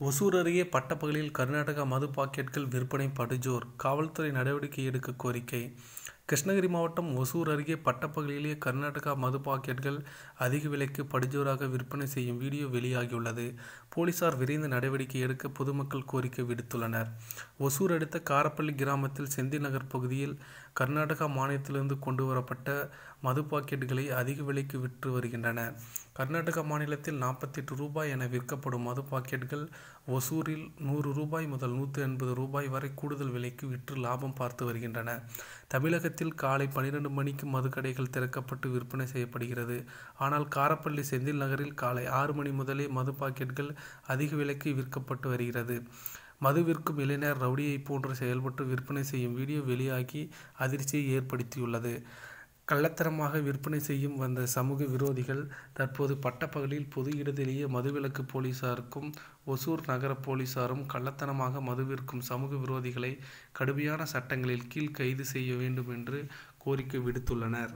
ஒசூர் அருகே பட்டப்பகலில் கர்நாடகா மது பாக்கெட்கள் விற்பனை படுஜோர். காவல்துறை நடவடிக்கை எடுக்க கோரிக்கை. கிருஷ்ணகிரி மாவட்டம் ஒசூர் அருகே பட்டப்பகுதியிலேயே கர்நாடகா மது பாக்கெட்கள் அதிக விலைக்கு படுஜோராக விற்பனை செய்யும் வீடியோ வெளியாகியுள்ளது. போலீசார் விரைந்து நடவடிக்கை எடுக்க பொதுமக்கள் கோரிக்கை விடுத்துள்ளனர். ஒசூர் அடுத்த காரப்பள்ளி கிராமத்தில் செந்தி நகர் பகுதியில் கர்நாடகா மாநிலத்திலிருந்து கொண்டு வரப்பட்ட மது பாக்கெட்டுகளை அதிக விலைக்கு விற்று வருகின்றன. கர்நாடகா மாநிலத்தில் நாற்பத்தெட்டு ரூபாய் என விற்கப்படும் மது பாக்கெட்டுகள் ஒசூரில் நூறு ரூபாய் முதல் நூற்றி எண்பது ரூபாய் வரை கூடுதல் விலைக்கு விற்று லாபம் பார்த்து வருகின்றன. தமிழகத்தில் காலை பன்னிரண்டு மணிக்கு மதுக்கடைகள் திறக்கப்பட்டு விற்பனை செய்யப்படுகிறது. ஆனால் காரப்பள்ளி செந்தில் நகரில் காலை ஆறு மணி முதலே மது பாக்கெட்டுகள் அதிக விலைக்கு விற்கப்பட்டு வருகிறது. மது விற்கும் இளைஞர் ரவுடியை போன்று செயல்பட்டு விற்பனை செய்யும் வீடியோ வெளியாகி அதிர்ச்சியை ஏற்படுத்தியுள்ளது. கள்ளத்தனமாக விற்பனை செய்யும் வந்த சமூக விரோதிகள் தற்போது பட்டப்பகலில் பொது இடத்திலேயே மதுவிலக்கு போலீசாருக்கும் ஒசூர் நகர போலீசாரும் கள்ளத்தனமாக மது விற்கும் சமூக விரோதிகளை கடுமையான சட்டங்களில் கீழ் கைது செய்ய வேண்டும் என்று கோரிக்கை விடுத்துள்ளனர்.